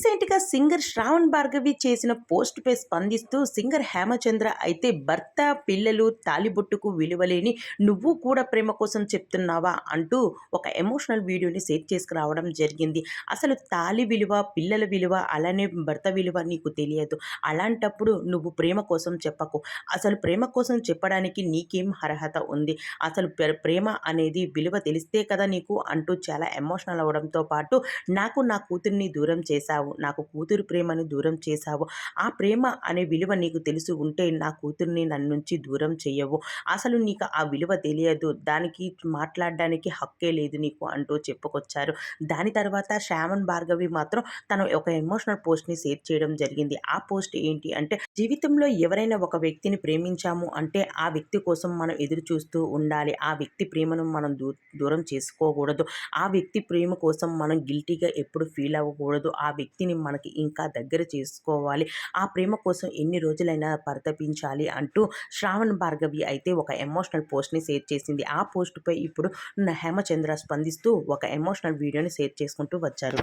రీసెంట్గా సింగర్ శ్రావణ్ భార్గవి చేసిన పోస్ట్పై స్పందిస్తూ సింగర్ హేమచంద్ర అయితే భర్త పిల్లలు తాలిబొట్టుకు విలువలేని నువ్వు కూడా ప్రేమ కోసం చెప్తున్నావా అంటూ ఒక ఎమోషనల్ వీడియోని షేర్ చేసుకురావడం జరిగింది. అసలు తాలి విలువ పిల్లల విలువ అలానే భర్త విలువ నీకు తెలియదు. అలాంటప్పుడు నువ్వు ప్రేమ కోసం చెప్పకు. అసలు ప్రేమ కోసం చెప్పడానికి నీకేం అర్హత ఉంది? అసలు ప్రేమ అనేది విలువ తెలిస్తే కదా నీకు? అంటూ చాలా ఎమోషనల్ అవ్వడంతో పాటు నాకు నా కూతుర్ని దూరం చేశావు. నాకు కూతురు ప్రేమని దూరం చేశావు. ఆ ప్రేమ అనే విలువ నీకు తెలిసి ఉంటే నా కూతుర్ని నన్నుంచి దూరం చేయవు అసలు నీకు ఆ విలువ తెలియదు. దానికి మాట్లాడడానికి హక్కే లేదు నీకు అంటూ చెప్పుకొచ్చారు. దాని తర్వాత శ్రావణ్ భార్గవి మాత్రం తను ఒక ఎమోషనల్ పోస్ట్ని షేర్ చేయడం జరిగింది. ఆ పోస్ట్ ఏంటి అంటే జీవితంలో ఎవరైనా ఒక వ్యక్తిని ప్రేమించాము అంటే ఆ వ్యక్తి కోసం మనం ఎదురు చూస్తూ ఉండాలి. ఆ వ్యక్తి ప్రేమను మనం దూ దూరం చేసుకోకూడదు. ఆ వ్యక్తి ప్రేమ కోసం మనం గిల్టీగా ఎప్పుడు ఫీల్ అవ్వకూడదు. ఆ వ్యక్తి వ్యక్తిని మనకి ఇంకా దగ్గర చేసుకోవాలి. ఆ ప్రేమ కోసం ఎన్ని రోజులైనా పరితపించాలి అంటూ శ్రావణ్ భార్గవి అయితే ఒక ఎమోషనల్ పోస్ట్ని షేర్ చేసింది. ఆ పోస్ట్పై ఇప్పుడు హేమచంద్ర స్పందిస్తూ ఒక ఎమోషనల్ వీడియోని షేర్ చేసుకుంటూ వచ్చారు.